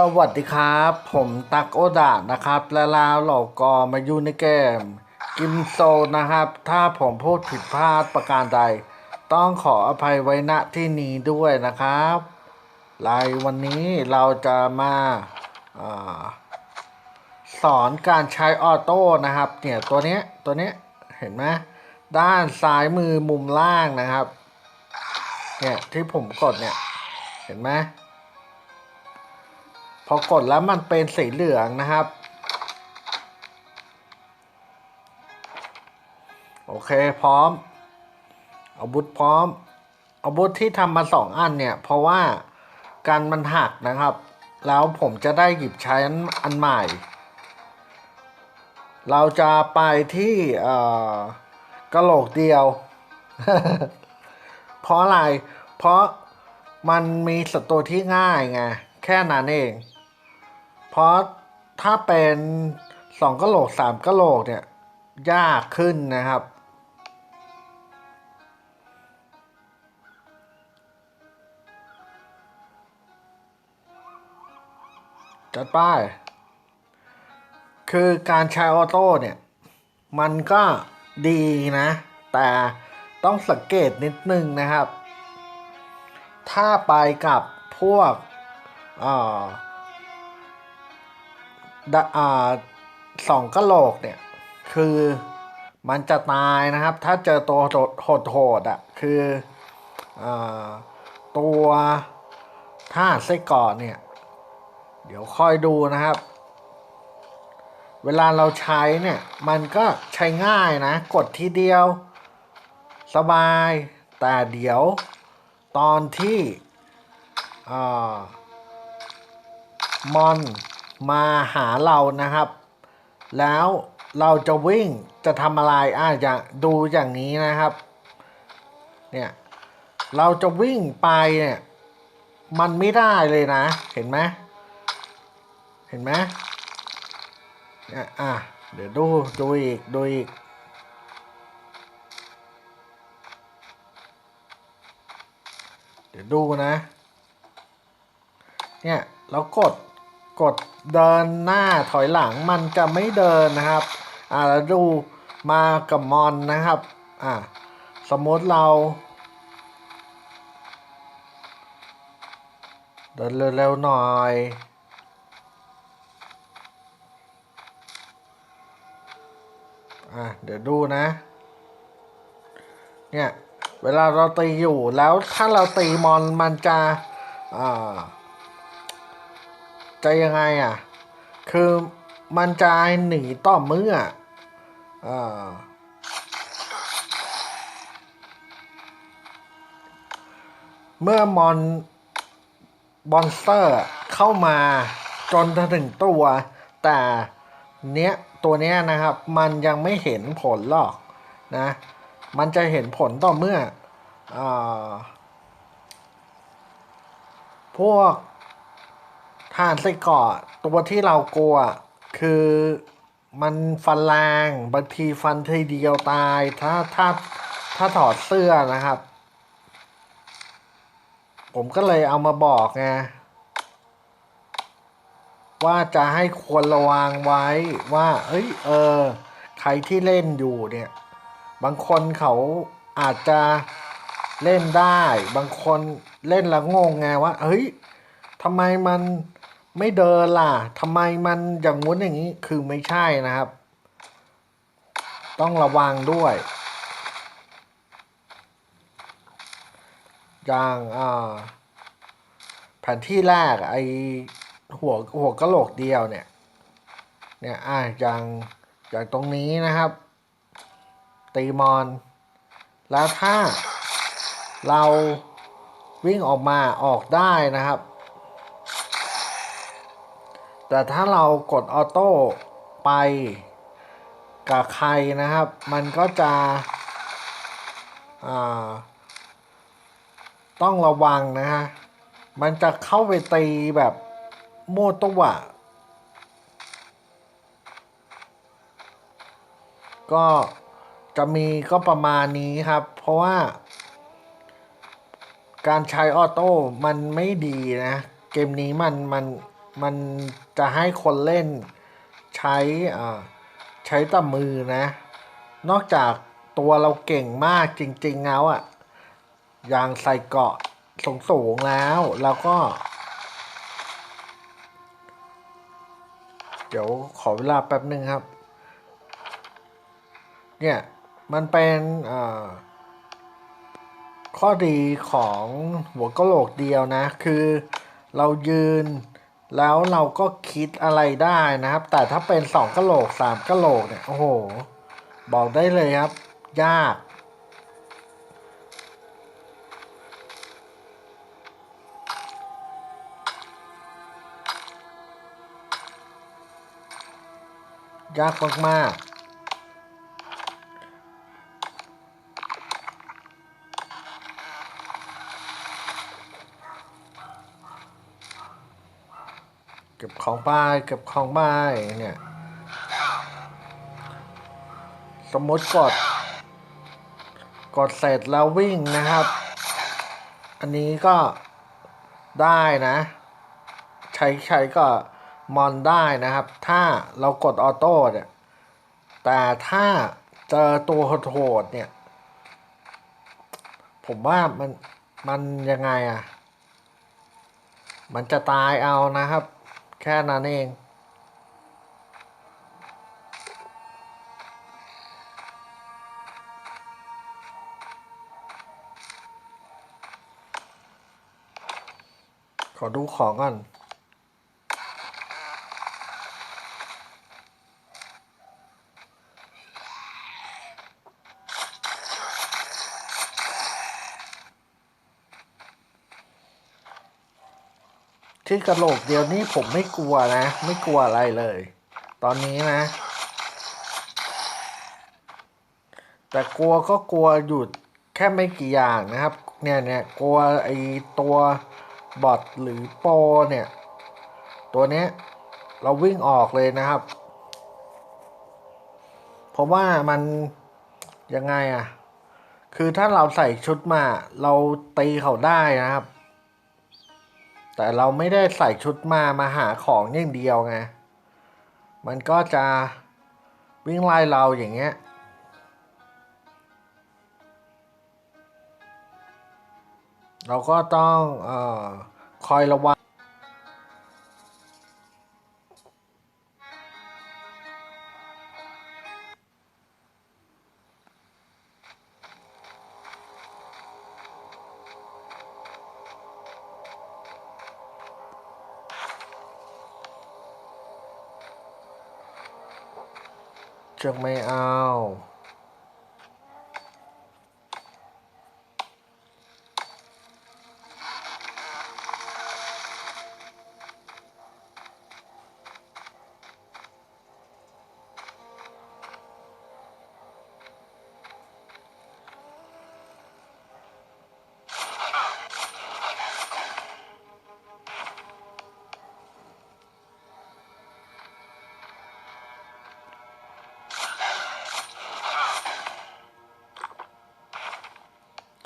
สวัสดีครับ ผมตักโอดานะครับ และลาวเหล่ากอมาอยู่ในเกม กิมโซนะครับ ถ้าผมพูดผิดพลาดประการใด ต้องขออภัยไว้ณที่นี้ด้วยนะครับไลฟ์วันนี้เราจะมาอาสอนการใช้ออโต้นะครับ เนี่ยตัวเนี้ยตัวเนี้ยเห็นไหมด้านซ้ายมือมุมล่างนะครับ เนี่ยที่ผมกดเนี่ย เห็นไหม พอกดแล้วมันเป็นสีเหลืองนะครับ โอเคพร้อม อาวุธพร้อม อาวุธที่ทำมาสองอันเนี่ย เพราะว่ากันมันหักนะครับ แล้วผมจะได้หยิบใช้อันใหม่ เราจะไปที่กระโหลกเดียว เพราะอะไร เพราะมันมีศัตรูที่ง่ายไง แค่นั้นเอง เพราะถ้าเป็นสองกะโหลกสามกะโหลกเนี่ย ยากขึ้นนะครับ จัดป้าย คือการใช้ออโต้เนี่ย มันก็ดีนะ แต่ต้องสังเกตนิดนึงนะครับ ถ้าไปกับพวกอ่อดะอ่า สองกะโหลกเนี่ย คือมันจะตายนะครับ ถ้าเจอตัวโหดหดๆอะคืออตัวท่าไส้กรอกเนี่ย เดี๋ยวค่อยดูนะครับ เวลาเราใช้เนี่ย มันก็ใช้ง่ายนะ กดทีเดียว สบาย แต่เดี๋ยวตอนที่อมอน มาหาเรานะครับ แล้วเราจะวิ่งจะทำอะไรอะอย่าดูอย่างนี้นะครับ เนี่ยเราจะวิ่งไปเนี่ยมันไม่ได้เลยนะ เห็นไหมเห็นไหมเนี่ยอะเดี๋ยวดูดูอีกดูอีกเดี๋ยวดูนะ เนี่ยเรากด กดเดินหน้าถอยหลังมันจะไม่เดินนะครับ อ่าแล้วดูมากับมอนนะครับ อ่าสมมติเรา เดินเร็วๆหน่อยอะเดี๋ยวดูนะ เนี่ย เวลาเราตีอยู่แล้วถ้าเราตีมอนมันจะอ่า จะยังไงอะ คือมันจะหนีต่อเมื่ออ่าเมื่อมอนบอนสเตอร์เข้ามาจนถึงตัว แต่เนี้ยตัวเนี้ยนะครับ มันยังไม่เห็นผลหรอกนะ มันจะเห็นผลต่อเมื่ออพวก ทานไส้กรอกตัวที่เรากลัว คือมันฟันแรงบางทีฟันทีเดียวตาย ถ้าถ้าถ้าถอดเสื้อนะครับ ผมก็เลยเอามาบอกไงว่าจะให้ควรระวังไว้ว่า เอ้ย เออ ใครที่เล่นอยู่เนี่ย บางคนเขาอาจจะเล่นได้ บางคนเล่นแล้วงงไงว่า เฮ้ยทำไมมัน ไม่เดินล่ะทำไมมันอย่างงู้นอย่างนี้คือไม่ใช่นะครับ ต้องระวังด้วย อย่างอ่าแผนที่แรกไอหัวหัวกะโหลกเดียวเนี่ย เนี่ยอ่าอย่างอย่างตรงนี้นะครับ ตีมอน แล้วถ้าเราวิ่งออกมาออกได้นะครับ แต่ถ้าเรากดออโต้ไปกับใครนะครับ มันก็จะต้องระวังนะฮะ มันจะเข้าไปตีแบบโมวตัวก็จะมีก็ประมาณนี้ครับ เพราะว่า การใช้ออโต้มันไม่ดีนะ เกมนี้มันมัน มันจะให้คนเล่นใช้ใช้แต่มือนะ นอกจากตัวเราเก่งมากจริง ๆ แล้วอะอย่างใส่เกาะสูงๆแล้วแล้วก็ เดี๋ยวขอเวลาแป๊บหนึ่งครับ เนี่ยมันเป็นข้อดีของหัวกะโหลกเดียวนะ คือเรายืน แล้วเราก็คิดอะไรได้นะครับ แต่ถ้าเป็นสองกะโหลกสามกะโหลกเนี่ยโอ้โห บอกได้เลยครับ ยากยากมากๆ เก็บของไปเก็บของไปเนี่ยสมมติกด กดเสร็จแล้ววิ่งนะครับ อันนี้ก็ได้นะ ใช้ใช้ก็มอนได้นะครับ ถ้าเรากดออโต้เนี่ย แต่ถ้าเจอตัวโหดเนี่ย ผมว่ามันมันยังไงอะ มันจะตายเอานะครับ แค่นั้นเอง ขอดูของก่อน ที่กระโหลกเดียวนี้ผมไม่กลัวนะ ไม่กลัวอะไรเลย ตอนนี้นะ แต่กลัวก็กลัวอยู่แค่ไม่กี่อย่างนะครับ เนี่ยเนี่ยกลัวไอตัวบอทหรือโปเนี่ย ตัวเนี้ยเราวิ่งออกเลยนะครับ เพราะว่ามันยังไงอะ คือถ้าเราใส่ชุดมาเราตีเขาได้นะครับ แต่เราไม่ได้ใส่ชุดมามาหาของอย่างเดียวไง มันก็จะวิ่งไล่เราอย่างเงี้ย เราก็ต้องออคอยระวัง จะไม่เอา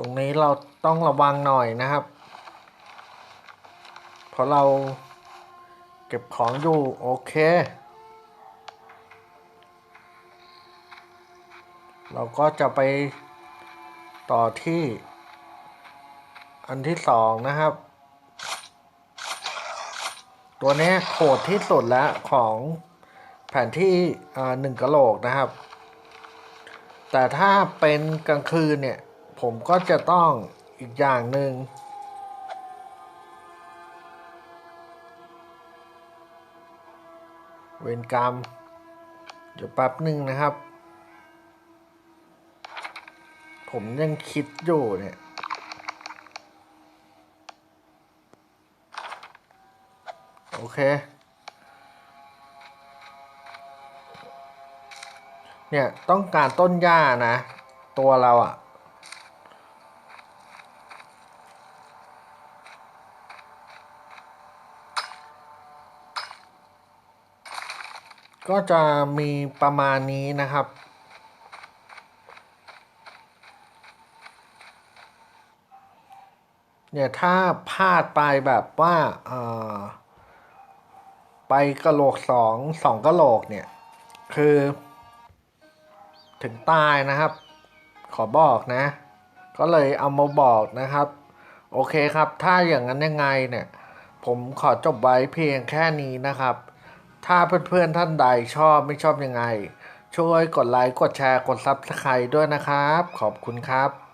ตรงนี้เราต้องระวังหน่อยนะครับ เพราะเราเก็บของอยู่โอเค เราก็จะไปต่อที่อันที่สองนะครับ ตัวนี้โหดที่สุดแล้วของแผนที่หนึ่งกะโหลกนะครับ แต่ถ้าเป็นกลางคืนเนี่ย ผมก็จะต้องอีกอย่างหนึ่งเวรกรรม เดี๋ยวแป๊บหนึ่งนะครับ ผมยังคิดอยู่เนี่ยโอเค เนี่ย ต้องการต้นหญ้านะ ตัวเราอะ่ะ ก็จะมีประมาณนี้นะครับ เนี่ยถ้าพลาดไปแบบว่าไปกระโหลกสองสองกระโหลกเนี่ย คือ ถึงตายนะครับ ขอบอกนะ ก็เลยเอามาบอกนะครับ โอเคครับ ถ้าอย่างนั้นยังไงเนี่ย ผมขอจบไว้เพียงแค่นี้นะครับ ถ้าเพื่อนๆท่านใดชอบไม่ชอบยังไง ช่วยกดไลค์กดแชร์กดซับสไครต์ด้วยนะครับ ขอบคุณครับ